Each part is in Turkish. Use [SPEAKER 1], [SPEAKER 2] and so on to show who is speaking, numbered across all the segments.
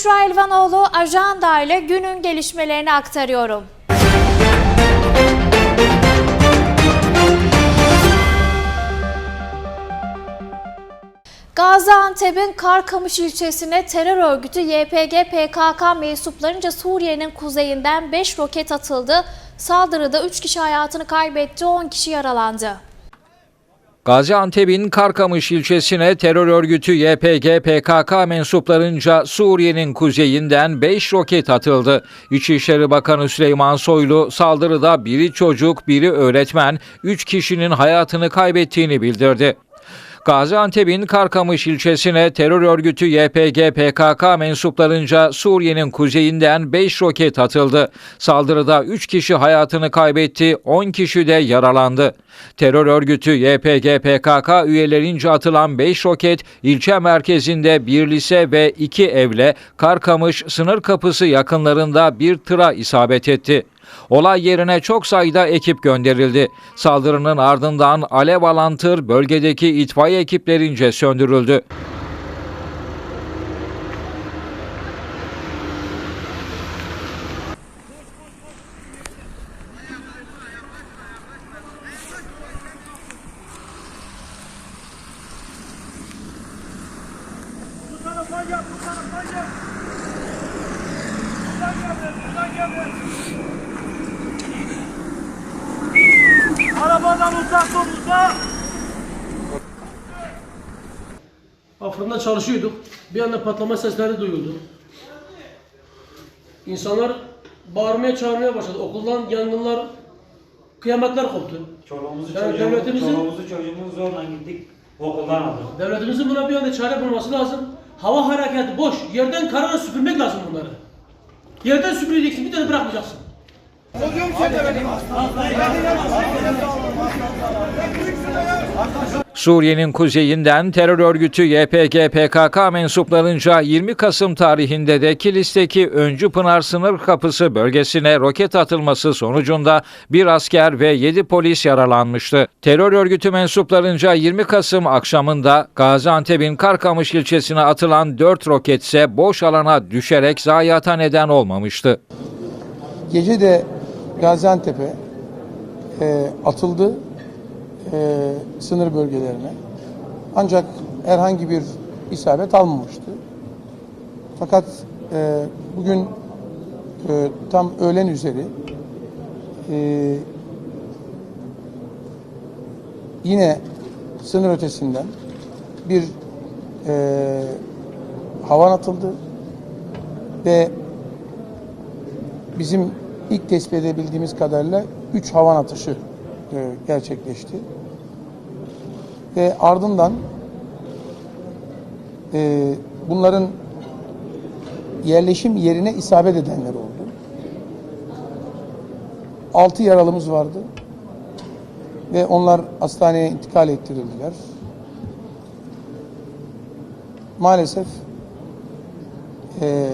[SPEAKER 1] Büşra Elvanoğlu ajanda ile günün gelişmelerini aktarıyorum. Gaziantep'in Karkamış ilçesine terör örgütü YPG PKK mensuplarınca Suriye'nin kuzeyinden 5 roket atıldı. Saldırıda 3 kişi hayatını kaybetti, 10 kişi yaralandı.
[SPEAKER 2] Gaziantep'in Karkamış ilçesine terör örgütü YPG PKK mensuplarınca Suriye'nin kuzeyinden 5 roket atıldı. İçişleri Bakanı Süleyman Soylu saldırıda biri çocuk, biri öğretmen, 3 kişinin hayatını kaybettiğini bildirdi. Gaziantep'in Karkamış ilçesine terör örgütü YPG PKK mensuplarınca Suriye'nin kuzeyinden 5 roket atıldı. Saldırıda 3 kişi hayatını kaybetti, 10 kişi de yaralandı. Terör örgütü YPG PKK üyelerince atılan 5 roket ilçe merkezinde bir lise ve 2 evle Karkamış sınır kapısı yakınlarında bir tıra isabet etti. Olay yerine çok sayıda ekip gönderildi. Saldırının ardından alev alan tır bölgedeki itfaiye ekiplerince söndürüldü.
[SPEAKER 3] Bu tarafa gel, bu tarafa gel. Buradan gel, buradan gel. Arabadan uzak dur, uzak.
[SPEAKER 4] Fırında çalışıyorduk. Bir anda patlama sesleri duyuldu. İnsanlar bağırmaya çağırmaya başladı. Okuldan yangınlar, kıyametler koptu.
[SPEAKER 5] Çoluğumuzu
[SPEAKER 4] Yani
[SPEAKER 5] çocuğumuzu,
[SPEAKER 4] devletimizin-
[SPEAKER 5] çoluğumuzu çocuğumuzu zorla gittik okuldan aldık.
[SPEAKER 4] Devletimizin buna bir anda çare bulması lazım. Hava hareketi boş. Yerden karara süpürmek lazım bunları. Yerden süpüreceksin, bir tane bırakmayacaksın.
[SPEAKER 2] Suriye'nin kuzeyinden terör örgütü YPG PKK mensuplarınca 20 Kasım tarihinde de Kilis'teki Öncü Pınar sınır kapısı bölgesine roket atılması sonucunda bir asker ve 7 polis yaralanmıştı. Terör örgütü mensuplarınca 20 Kasım akşamında Gaziantep'in Karkamış ilçesine atılan 4 roket ise boş alana düşerek zayiata neden olmamıştı.
[SPEAKER 6] Gece de Gaziantep'e e, atıldı e, sınır bölgelerine. Ancak herhangi bir isabet almamıştı. Fakat e, bugün e, tam öğlen üzeri e, yine sınır ötesinden bir e, havan atıldı ve bizim ilk tespit edebildiğimiz kadarıyla 3 havan atışı e, gerçekleşti. Ve ardından e, bunların yerleşim yerine isabet edenler oldu. 6 yaralımız vardı. Ve onlar hastaneye intikal ettirildiler. Maalesef e,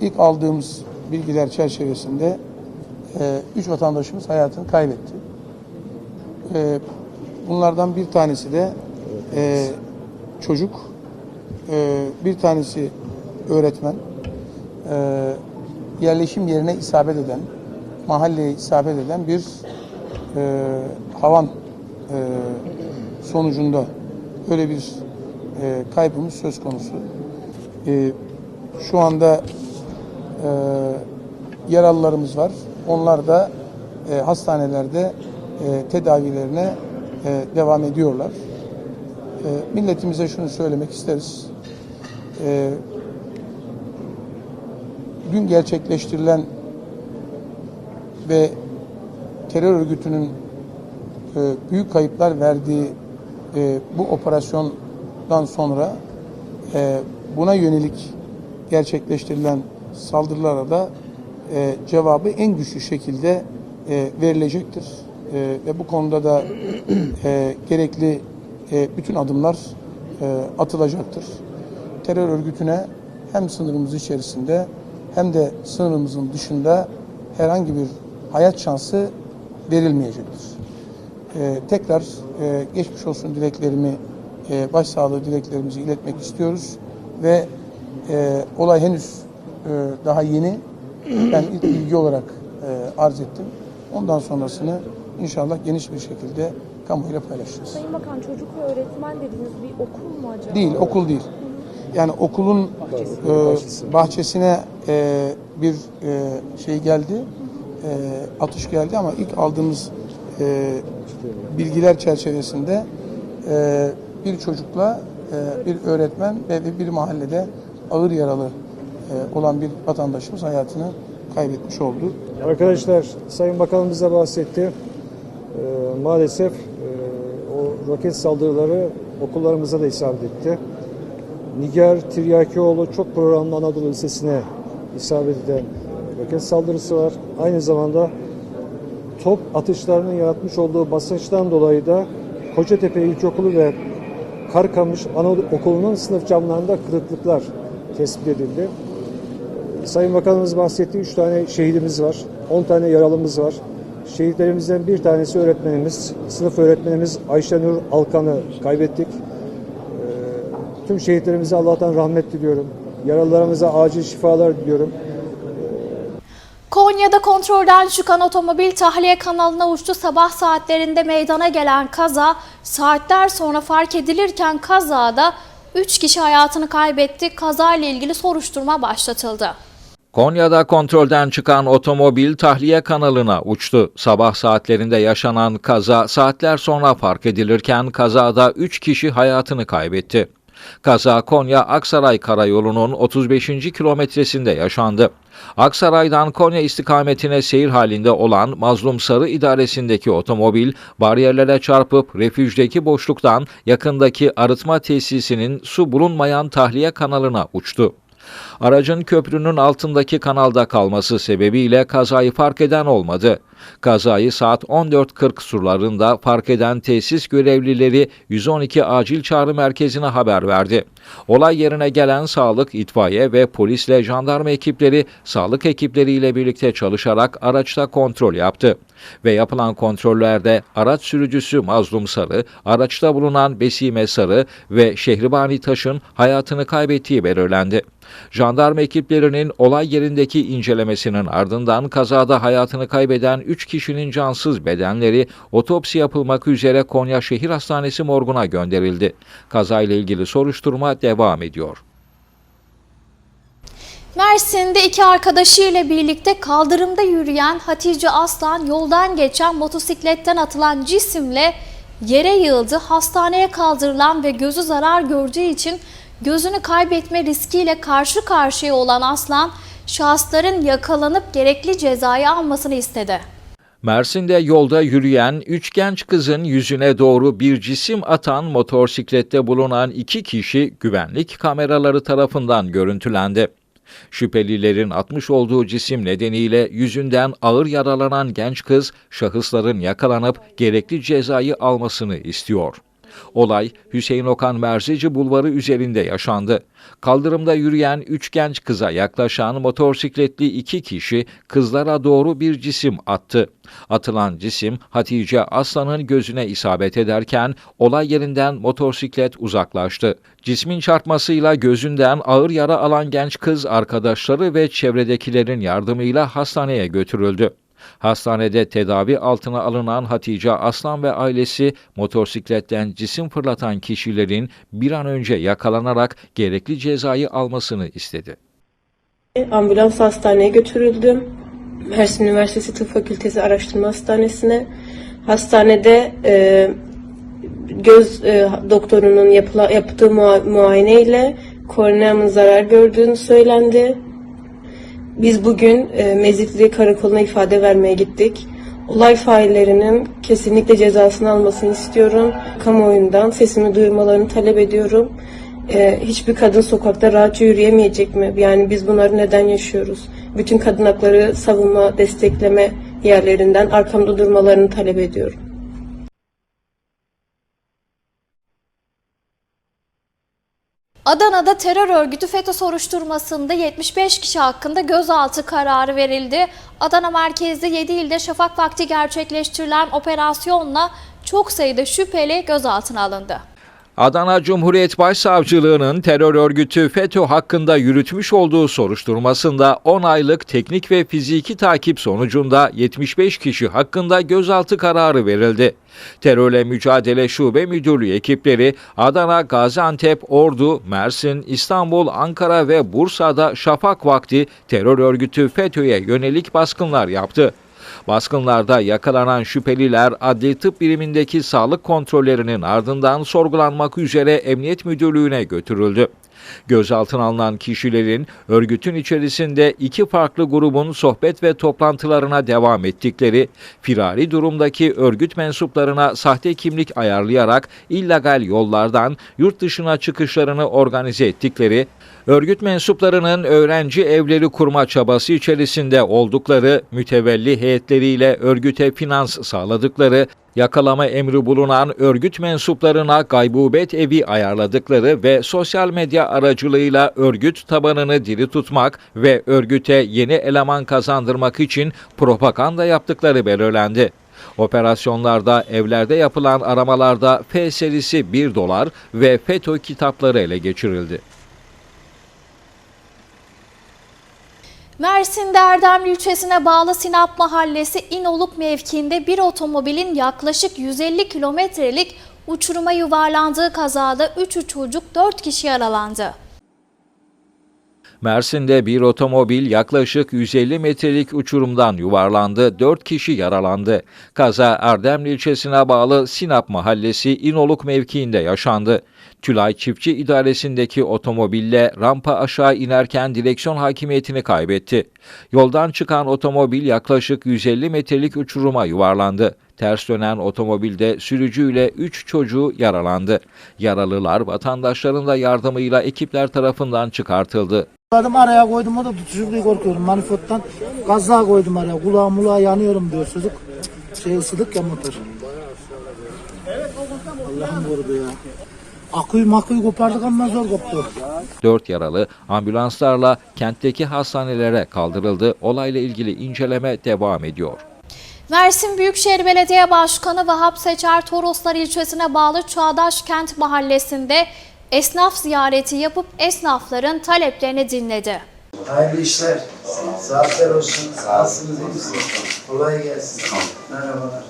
[SPEAKER 6] ilk aldığımız bilgiler çerçevesinde e, üç vatandaşımız hayatını kaybetti. E, bunlardan bir tanesi de e, çocuk, e, bir tanesi öğretmen, e, yerleşim yerine isabet eden, mahalleye isabet eden bir e, havan e, sonucunda öyle bir e, kaybımız söz konusu. E, şu anda e, yaralılarımız var. Onlar da e, hastanelerde e, tedavilerine e, devam ediyorlar. E, milletimize şunu söylemek isteriz. E, dün gerçekleştirilen ve terör örgütünün e, büyük kayıplar verdiği e, bu operasyondan sonra e, buna yönelik gerçekleştirilen saldırılara da e, cevabı en güçlü şekilde e, verilecektir. E, ve bu konuda da e, gerekli e, bütün adımlar e, atılacaktır. Terör örgütüne hem sınırımız içerisinde hem de sınırımızın dışında herhangi bir hayat şansı verilmeyecektir. E, tekrar e, geçmiş olsun dileklerimi, e, başsağlığı dileklerimizi iletmek istiyoruz ve E, olay henüz e, daha yeni. Ben ilk bilgi olarak e, arz ettim. Ondan sonrasını inşallah geniş bir şekilde kamuoyuyla paylaşacağız.
[SPEAKER 7] Sayın Bakan çocuk ve öğretmen dediğiniz bir okul mu acaba?
[SPEAKER 6] Değil, okul değil. Yani okulun e, bahçesine e, bir e, şey geldi, e, atış geldi ama ilk aldığımız e, bilgiler çerçevesinde e, bir çocukla e, bir öğretmen ve bir mahallede ağır yaralı olan bir vatandaşımız hayatını kaybetmiş oldu.
[SPEAKER 8] Arkadaşlar Sayın Bakanımız da bahsetti. Ee, maalesef e, o roket saldırıları okullarımıza da isabet etti. Nigar Tiryakioğlu çok programlı Anadolu Lisesi'ne isabet eden roket saldırısı var. Aynı zamanda top atışlarının yaratmış olduğu basınçtan dolayı da Kocatepe İlkokulu ve Karkamış Anadolu Okulu'nun sınıf camlarında kırıklıklar tespit edildi. Sayın Bakanımız bahsetti 3 tane şehidimiz var, 10 tane yaralımız var. Şehitlerimizden bir tanesi öğretmenimiz, sınıf öğretmenimiz Ayşenur Alkan'ı kaybettik. Ee, tüm şehitlerimize Allah'tan rahmet diliyorum. Yaralılarımıza acil şifalar diliyorum.
[SPEAKER 1] Konya'da kontrolden çıkan otomobil tahliye kanalına uçtu. Sabah saatlerinde meydana gelen kaza saatler sonra fark edilirken kazada 3 kişi hayatını kaybetti. Kazayla ilgili soruşturma başlatıldı.
[SPEAKER 2] Konya'da kontrolden çıkan otomobil tahliye kanalına uçtu. Sabah saatlerinde yaşanan kaza saatler sonra fark edilirken kazada 3 kişi hayatını kaybetti. Kaza Konya Aksaray Karayolu'nun 35. kilometresinde yaşandı. Aksaray'dan Konya istikametine seyir halinde olan Mazlum Sarı idaresindeki otomobil bariyerlere çarpıp refüjdeki boşluktan yakındaki arıtma tesisinin su bulunmayan tahliye kanalına uçtu. Aracın köprünün altındaki kanalda kalması sebebiyle kazayı fark eden olmadı. Kazayı saat 14.40 sularında fark eden tesis görevlileri 112 acil çağrı merkezine haber verdi. Olay yerine gelen sağlık, itfaiye ve polisle jandarma ekipleri sağlık ekipleriyle birlikte çalışarak araçta kontrol yaptı. Ve yapılan kontrollerde araç sürücüsü Mazlum Sarı, araçta bulunan Besime Sarı ve Şehribani Taş'ın hayatını kaybettiği belirlendi. Jandarma ekiplerinin olay yerindeki incelemesinin ardından kazada hayatını kaybeden 3 kişinin cansız bedenleri otopsi yapılmak üzere Konya Şehir Hastanesi morguna gönderildi. Kazayla ilgili soruşturma devam ediyor.
[SPEAKER 1] Mersin'de iki arkadaşıyla birlikte kaldırımda yürüyen Hatice Aslan yoldan geçen motosikletten atılan cisimle yere yığıldı. Hastaneye kaldırılan ve gözü zarar gördüğü için gözünü kaybetme riskiyle karşı karşıya olan Aslan, şahısların yakalanıp gerekli cezayı almasını istedi.
[SPEAKER 2] Mersin'de yolda yürüyen üç genç kızın yüzüne doğru bir cisim atan motosiklette bulunan iki kişi güvenlik kameraları tarafından görüntülendi. Şüphelilerin atmış olduğu cisim nedeniyle yüzünden ağır yaralanan genç kız şahısların yakalanıp gerekli cezayı almasını istiyor. Olay Hüseyin Okan Merzici Bulvarı üzerinde yaşandı. Kaldırımda yürüyen üç genç kıza yaklaşan motosikletli iki kişi kızlara doğru bir cisim attı. Atılan cisim Hatice Aslan'ın gözüne isabet ederken olay yerinden motosiklet uzaklaştı. Cismin çarpmasıyla gözünden ağır yara alan genç kız arkadaşları ve çevredekilerin yardımıyla hastaneye götürüldü. Hastanede tedavi altına alınan Hatice Aslan ve ailesi motosikletten cisim fırlatan kişilerin bir an önce yakalanarak gerekli cezayı almasını istedi.
[SPEAKER 9] Ambulans hastaneye götürüldüm. Mersin Üniversitesi Tıp Fakültesi Araştırma Hastanesi'ne. Hastanede e, göz e, doktorunun yapıla, yaptığı mua- muayeneyle korneamın zarar gördüğünü söylendi. Biz bugün e, Mezitli Karakolu'na ifade vermeye gittik. Olay faillerinin kesinlikle cezasını almasını istiyorum. Kamuoyundan sesimi duyurmalarını talep ediyorum. E, hiçbir kadın sokakta rahatça yürüyemeyecek mi? Yani biz bunları neden yaşıyoruz? Bütün kadın hakları savunma, destekleme yerlerinden arkamda durmalarını talep ediyorum.
[SPEAKER 1] Adana'da terör örgütü FETÖ soruşturmasında 75 kişi hakkında gözaltı kararı verildi. Adana merkezde 7 ilde şafak vakti gerçekleştirilen operasyonla çok sayıda şüpheli gözaltına alındı.
[SPEAKER 2] Adana Cumhuriyet Başsavcılığı'nın terör örgütü FETÖ hakkında yürütmüş olduğu soruşturmasında 10 aylık teknik ve fiziki takip sonucunda 75 kişi hakkında gözaltı kararı verildi. Terörle Mücadele Şube Müdürlüğü ekipleri Adana, Gaziantep, Ordu, Mersin, İstanbul, Ankara ve Bursa'da şafak vakti terör örgütü FETÖ'ye yönelik baskınlar yaptı. Baskınlarda yakalanan şüpheliler adli tıp birimindeki sağlık kontrollerinin ardından sorgulanmak üzere Emniyet Müdürlüğü'ne götürüldü. Gözaltına alınan kişilerin örgütün içerisinde iki farklı grubun sohbet ve toplantılarına devam ettikleri, firari durumdaki örgüt mensuplarına sahte kimlik ayarlayarak illegal yollardan yurt dışına çıkışlarını organize ettikleri, örgüt mensuplarının öğrenci evleri kurma çabası içerisinde oldukları, mütevelli heyetleriyle örgüte finans sağladıkları, yakalama emri bulunan örgüt mensuplarına gaybubet evi ayarladıkları ve sosyal medya aracılığıyla örgüt tabanını diri tutmak ve örgüte yeni eleman kazandırmak için propaganda yaptıkları belirlendi. Operasyonlarda evlerde yapılan aramalarda F serisi 1 dolar ve FETÖ kitapları ele geçirildi.
[SPEAKER 1] Mersin'de Erdemli ilçesine bağlı Sinap Mahallesi İnoluk mevkiinde bir otomobilin yaklaşık 150 kilometrelik uçuruma yuvarlandığı kazada 3 çocuk 4 kişi yaralandı.
[SPEAKER 2] Mersin'de bir otomobil yaklaşık 150 metrelik uçurumdan yuvarlandı, 4 kişi yaralandı. Kaza Erdemli ilçesine bağlı Sinap Mahallesi İnoluk mevkiinde yaşandı. Tülay Çiftçi idaresindeki otomobille rampa aşağı inerken direksiyon hakimiyetini kaybetti. Yoldan çıkan otomobil yaklaşık 150 metrelik uçuruma yuvarlandı. Ters dönen otomobilde sürücüyle 3 çocuğu yaralandı. Yaralılar vatandaşların da yardımıyla ekipler tarafından çıkartıldı.
[SPEAKER 10] Adım araya koydum o da tutuşur diye korkuyorum manifoldtan. Gazlığa koydum araya kulağım mulağa yanıyorum diyor çocuk. Şey ısıdık ya motor. Allah'ım korudu ya. Aküyü maküyü kopardık ama zor koptu.
[SPEAKER 2] 4 yaralı ambulanslarla kentteki hastanelere kaldırıldı. Olayla ilgili inceleme devam ediyor.
[SPEAKER 1] Mersin Büyükşehir Belediye Başkanı Vahap Seçer Toroslar ilçesine bağlı Çağdaş Kent Mahallesi'nde esnaf ziyareti yapıp esnafların taleplerini dinledi.
[SPEAKER 11] Hayırlı işler. Saatler olsun. Misiniz? Kolay gelsin. Merhabalar.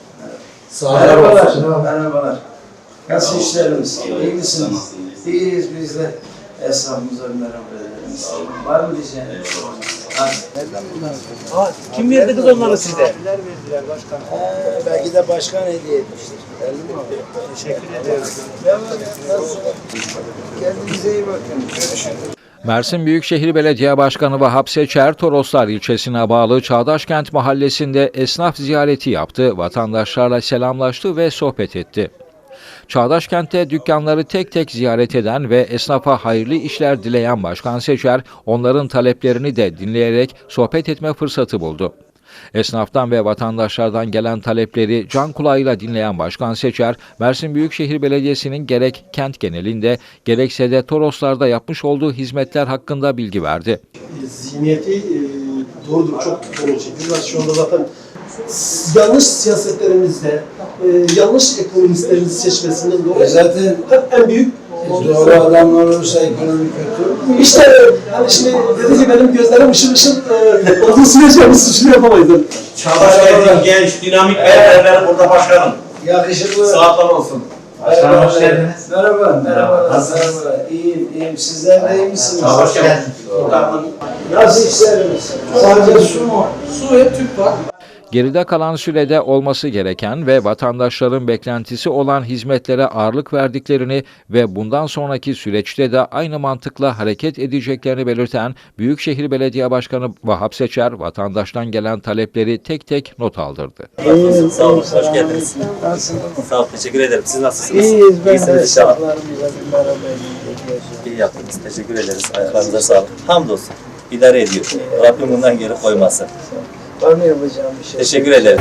[SPEAKER 11] Merhabalar. Merhabalar. Nasıl işleriniz? İyi misiniz? İyiyiz biz de. Esnafımıza merhaba ederiz. Var mı diyeceğiniz? Hadi. Nereden bunlar?
[SPEAKER 5] Kim verdi kız onları size?
[SPEAKER 11] Abiler verdiler başkanım. Ee, belki de başkan hediye etmiştir. Belli mi? Teşekkür ederim. Nasılsınız? Kendinize iyi bakın. Görüşürüz.
[SPEAKER 2] Mersin Büyükşehir Belediye Başkanı Vahap Seçer, Toroslar ilçesine bağlı Çağdaşkent Mahallesi'nde esnaf ziyareti yaptı, vatandaşlarla selamlaştı ve sohbet etti. Çağdaşkent'te dükkanları tek tek ziyaret eden ve esnafa hayırlı işler dileyen Başkan Seçer, onların taleplerini de dinleyerek sohbet etme fırsatı buldu. Esnaftan ve vatandaşlardan gelen talepleri can kulağıyla dinleyen Başkan Seçer, Mersin Büyükşehir Belediyesi'nin gerek kent genelinde gerekse de Toroslar'da yapmış olduğu hizmetler hakkında bilgi verdi.
[SPEAKER 12] zihniyeti e, doğrudur çok doğru çekiyorlar. Şu anda zaten yanlış siyasetlerimizde, e, yanlış ekonomistlerimizi seçmesinden dolayı
[SPEAKER 11] Zaten
[SPEAKER 12] hep en büyük
[SPEAKER 11] doğru adamlar olursa ekonomi kötü.
[SPEAKER 12] işte hani şimdi dedi ki benim gözlerim ışıl ışıl e, olduğu sürece biz suçlu yapamayız.
[SPEAKER 5] Çağdaş genç, dinamik beyefendiler burada başkanım.
[SPEAKER 11] Yakışıklı.
[SPEAKER 5] Saatler olsun.
[SPEAKER 11] Merhaba,
[SPEAKER 5] hoş geldiniz.
[SPEAKER 11] Merhaba, merhaba.
[SPEAKER 5] Nasılsınız?
[SPEAKER 11] Merhaba. İyiyim, iyiyim. Sizler de iyi misiniz?
[SPEAKER 5] Hoş geldiniz.
[SPEAKER 11] Nasıl işleriniz? Sadece su mu?
[SPEAKER 12] Su hep tüp var.
[SPEAKER 2] Geride kalan sürede olması gereken ve vatandaşların beklentisi olan hizmetlere ağırlık verdiklerini ve bundan sonraki süreçte de aynı mantıkla hareket edeceklerini belirten Büyükşehir Belediye Başkanı Vahap Seçer, vatandaştan gelen talepleri tek tek not aldırdı.
[SPEAKER 5] Sağ olun, hoş geldiniz. Sağ olun, teşekkür ederim. Siz nasılsınız?
[SPEAKER 11] İyiyiz, ben
[SPEAKER 5] İyisiniz inşallah.
[SPEAKER 11] esnaflarımıza bir merhaba edeyim.
[SPEAKER 5] İyi yaptınız, teşekkür ederiz. Ayaklarınıza sağlık. Hamdolsun. İdare ediyor. Rabbim bundan geri koymasın.
[SPEAKER 11] Var mı yapacağım bir şey?
[SPEAKER 5] Teşekkür ederim.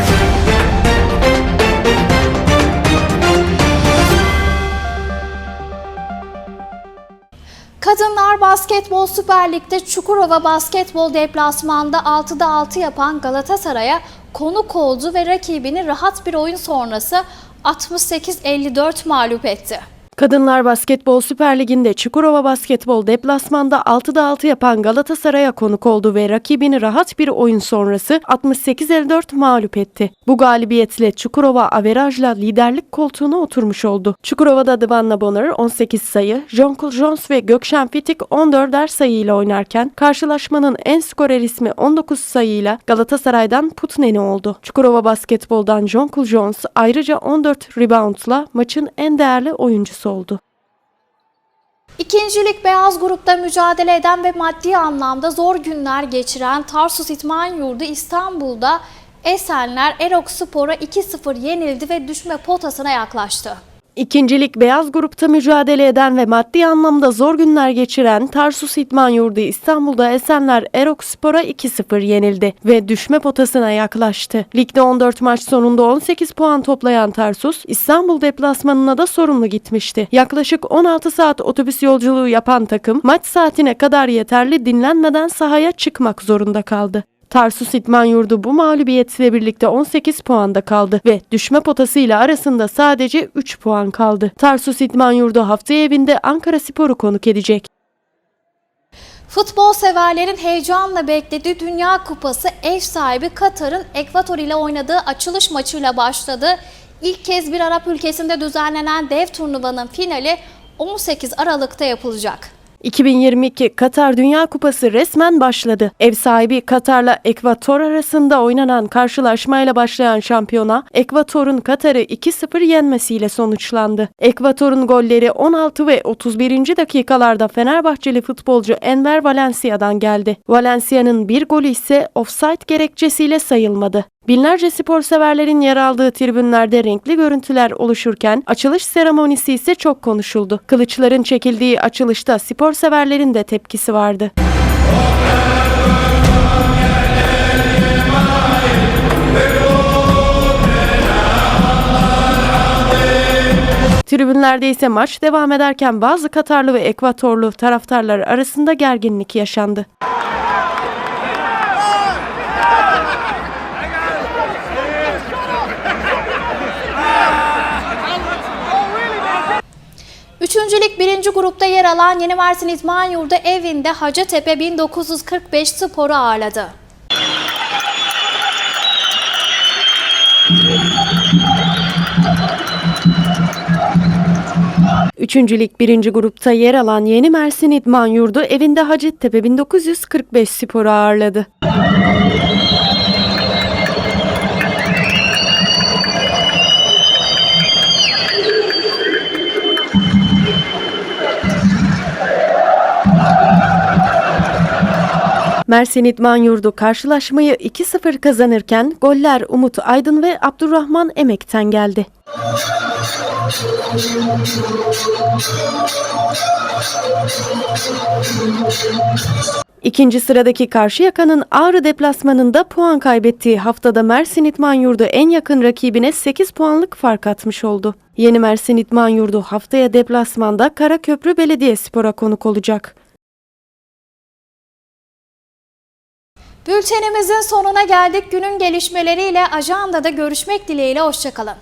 [SPEAKER 1] Kadınlar Basketbol Süper Lig'de Çukurova Basketbol deplasmanda 6'da 6 yapan Galatasaray'a konuk oldu ve rakibini rahat bir oyun sonrası 68-54 mağlup etti.
[SPEAKER 13] Kadınlar Basketbol Süper Ligi'nde Çukurova Basketbol deplasmanda 6'da 6 yapan Galatasaray'a konuk oldu ve rakibini rahat bir oyun sonrası 68-54 mağlup etti. Bu galibiyetle Çukurova averajla liderlik koltuğuna oturmuş oldu. Çukurova'da Divanla Bonner 18 sayı, Jonkul Jones ve Gökşen Fitik 14'er sayıyla oynarken karşılaşmanın en skorer ismi 19 sayıyla Galatasaray'dan Putneni oldu. Çukurova Basketbol'dan Jonkul Jones ayrıca 14 reboundla maçın en değerli oyuncusu oldu.
[SPEAKER 1] İkincilik beyaz grupta mücadele eden ve maddi anlamda zor günler geçiren Tarsus İtman Yurdu İstanbul'da Esenler Erok Spor'a 2-0 yenildi ve düşme potasına yaklaştı.
[SPEAKER 13] İkincilik beyaz grupta mücadele eden ve maddi anlamda zor günler geçiren Tarsus İdman Yurdu İstanbul'da Esenler Erok Spor'a 2-0 yenildi ve düşme potasına yaklaştı. Ligde 14 maç sonunda 18 puan toplayan Tarsus, İstanbul deplasmanına da sorumlu gitmişti. Yaklaşık 16 saat otobüs yolculuğu yapan takım maç saatine kadar yeterli dinlenmeden sahaya çıkmak zorunda kaldı. Tarsus İdman Yurdu bu mağlubiyetle birlikte 18 puanda kaldı ve düşme potasıyla arasında sadece 3 puan kaldı. Tarsus İdman Yurdu haftaya evinde Ankara Spor'u konuk edecek.
[SPEAKER 1] Futbol severlerin heyecanla beklediği Dünya Kupası ev sahibi Katar'ın Ekvator ile oynadığı açılış maçıyla başladı. İlk kez bir Arap ülkesinde düzenlenen dev turnuvanın finali 18 Aralık'ta yapılacak.
[SPEAKER 13] 2022 Katar Dünya Kupası resmen başladı. Ev sahibi Katar'la Ekvator arasında oynanan karşılaşmayla başlayan şampiyona Ekvator'un Katar'ı 2-0 yenmesiyle sonuçlandı. Ekvator'un golleri 16 ve 31. dakikalarda Fenerbahçeli futbolcu Enver Valencia'dan geldi. Valencia'nın bir golü ise offside gerekçesiyle sayılmadı. Binlerce spor severlerin yer aldığı tribünlerde renkli görüntüler oluşurken açılış seremonisi ise çok konuşuldu. Kılıçların çekildiği açılışta spor severlerin de tepkisi vardı. Tribünlerde ise maç devam ederken bazı Katarlı ve Ekvatorlu taraftarlar arasında gerginlik yaşandı.
[SPEAKER 1] Üçüncülük birinci grupta yer alan Yeni Mersin İdman Yurdu evinde Hacettepe 1945 Spor'u ağırladı.
[SPEAKER 13] Üçüncülük birinci grupta yer alan Yeni Mersin İdman Yurdu evinde Hacettepe 1945 Spor'u ağırladı. Mersin İdman Yurdu karşılaşmayı 2-0 kazanırken goller Umut Aydın ve Abdurrahman Emek'ten geldi. İkinci sıradaki Karşıyaka'nın Ağrı deplasmanında puan kaybettiği haftada Mersin İdman Yurdu en yakın rakibine 8 puanlık fark atmış oldu. Yeni Mersin İdman Yurdu haftaya deplasmanda Karaköprü Belediyespor'a konuk olacak.
[SPEAKER 1] Bültenimizin sonuna geldik. Günün gelişmeleriyle ajandada görüşmek dileğiyle. Hoşçakalın.